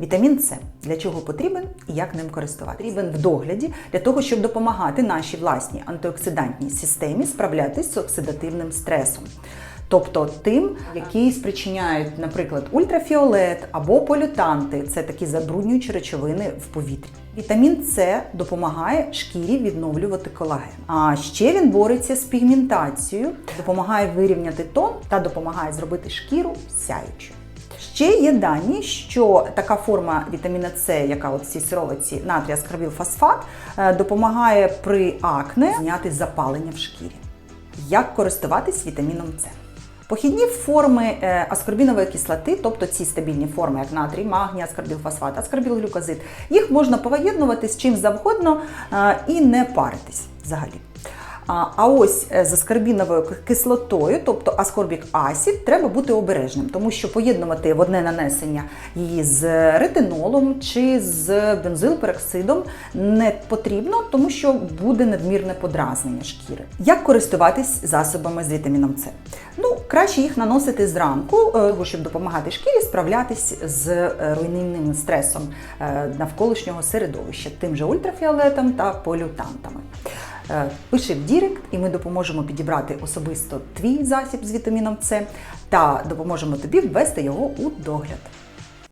Вітамін С для чого потрібен і як ним користуватися? Потрібен в догляді для того, щоб допомагати нашій власній антиоксидантній системі справлятися з оксидативним стресом. Тобто тим, які спричиняють, наприклад, ультрафіолет або полютанти це такі забруднюючі речовини в повітрі. Вітамін С допомагає шкірі відновлювати колаген. А ще він бореться з пігментацією, допомагає вирівняти тон та допомагає зробити шкіру сяючою. Ще є дані, що така форма вітаміна С, яка от в цій сировиці натрія скарбілфосфат, е, допомагає при акне зняти запалення в шкірі. Як користуватись вітаміном С? Похідні форми е, аскорбінової кислоти, тобто ці стабільні форми, як натрій, магній, аскорбілфосфат, аскорбілглюкозид, їх можна поєднувати з чим завгодно е, і не паритись взагалі. А ось е, з аскорбіновою кислотою, тобто аскорбік асід, треба бути обережним, тому що поєднувати в одне нанесення її з ретинолом чи з бензилпероксидом не потрібно, тому що буде надмірне подразнення шкіри. Як користуватись засобами з вітаміном С? Ну, краще їх наносити зранку, е, щоб допомагати шкірі справлятись з е, руйнівним стресом е, навколишнього середовища, тим же ультрафіолетом та полютантами. Е, Пиши в Дірект, і ми допоможемо підібрати особисто твій засіб з вітаміном С та допоможемо тобі ввести його у догляд.